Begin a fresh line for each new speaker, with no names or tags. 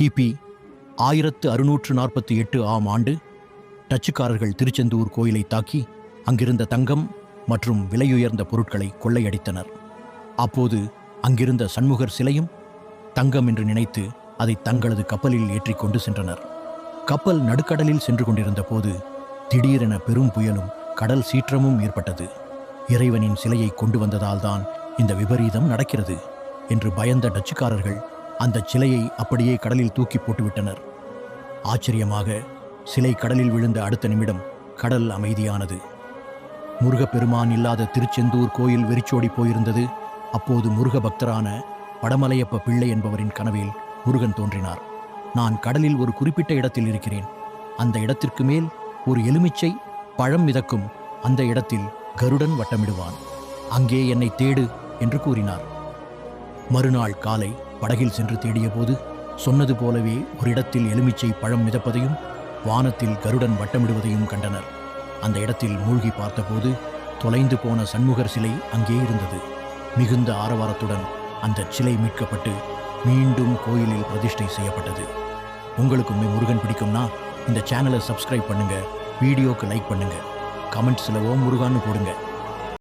கிபி ஆயிரத்து அறுநூற்று நாற்பத்தி எட்டு ஆம் ஆண்டு டச்சுக்காரர்கள் திருச்செந்தூர் கோயிலை தாக்கி அங்கிருந்த தங்கம் மற்றும் விலையுயர்ந்த பொருட்களை கொள்ளையடித்தனர். அப்போது அங்கிருந்த சண்முகர் சிலையும் தங்கம் என்று நினைத்து அதை தங்களது கப்பலில் ஏற்றிக்கொண்டு சென்றனர். கப்பல் நடுக்கடலில் சென்று கொண்டிருந்த போது திடீரென பெரும் புயலும் கடல் சீற்றமும் ஏற்பட்டது. இறைவனின் சிலையை கொண்டு வந்ததால்தான் இந்த விபரீதம் நடக்கிறது என்று பயந்த டச்சுக்காரர்கள் அந்த சிலையை அப்படியே கடலில் தூக்கி போட்டுவிட்டனர். ஆச்சரியமாக சிலை கடலில் விழுந்த அடுத்த நிமிடம் கடல் அமைதியானது. முருகப்பெருமான் இல்லாத திருச்செந்தூர் கோயில் வெறிச்சோடி போயிருந்தது. அப்போது முருக பக்தரான படமலையப்ப பிள்ளை என்பவரின் கனவில் முருகன் தோன்றினார். நான் கடலில் ஒரு குறிப்பிட்ட இடத்தில் இருக்கிறேன். அந்த இடத்திற்கு மேல் ஒரு எலுமிச்சை பழம் மிதக்கும். அந்த இடத்தில் கருடன் வட்டமிடுவான். அங்கே என்னை தேடு என்று கூறினார். மறுநாள் காலை படகில் சென்று தேடியபோது சொன்னது போலவே ஒரு இடத்தில் எலுமிச்சை பழம் மிதப்பதையும் வானத்தில் கருடன் வட்டமிடுவதையும் கண்டனர். அந்த இடத்தில் மூழ்கி பார்த்தபோது தொலைந்து போன சண்முகர் சிலை அங்கே இருந்தது. மிகுந்த ஆரவாரத்துடன் அந்த சிலை மீட்கப்பட்டு மீண்டும் கோயிலில் பிரதிஷ்டை செய்யப்பட்டது. உங்களுக்கும் முருகன் பிடிக்கும்னா இந்த சேனலை சப்ஸ்கிரைப் பண்ணுங்க வீடியோக்கு லைக் பண்ணுங்க கமெண்ட்ஸில் ஓம் முருகான்னு போடுங்க.